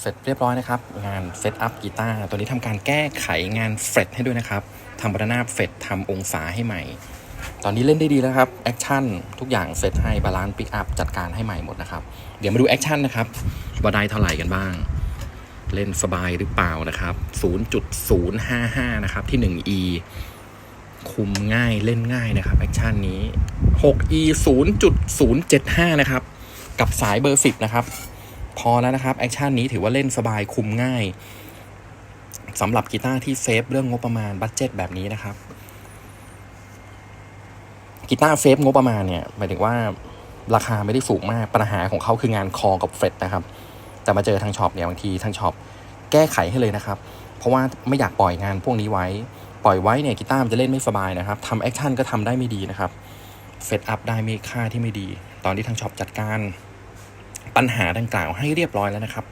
เสร็จเรียบร้อยนะครับ งานเซตอัพกีตาร์ตัวนี้ทำการแก้ไขงานเฟรตให้ด้วยนะครับทำบรรณาเฟรตทำองศาให้ใหม่ ตอนนี้เล่นได้ดีแล้วครับแอคชั่นทุกอย่างเซตให้บาลานซ์ปิกอัพจัดการให้ใหม่หมดนะครับ เดี๋ยวมาดูแอคชั่นนะครับว่าได้เท่าไหร่กันบ้าง เล่นสบายหรือเปล่านะครับ 0.055 นะครับที่ 1E คุมง่ายเล่นง่ายนะครับแอคชั่นนี้ 6E 0.075 นะครับ กับสายเบอร์ 10 นะครับ พอแล้วนะครับ แอคชั่นนี้ถือว่าเล่นสบายคุมง่ายสำหรับกีตาร์ที่เซฟเรื่องงบประมาณบัตเจ็ตแบบนี้นะครับกีตาร์เซฟงบประมาณเนี่ยหมายถึงว่าราคาไม่ได้สูงมากปัญหาของเขาคืองานคอกับเฟรตนะครับ แต่มาเจอทางช็อปเนี่ยบางทีทางช็อปแก้ไขให้เลยนะครับ เพราะว่าไม่อยากปล่อยงานพวกนี้ไว้ปล่อยไว้เนี่ยกีตาร์มันจะเล่นไม่สบายนะครับทำแอคชั่นก็ทำได้ไม่ดีนะครับเซตอัพได้ไม่ค่าที่ไม่ดี ตอนที่ทางช็อปจัดการ ปัญหาดังกล่าวให้เรียบร้อยแล้วนะครับ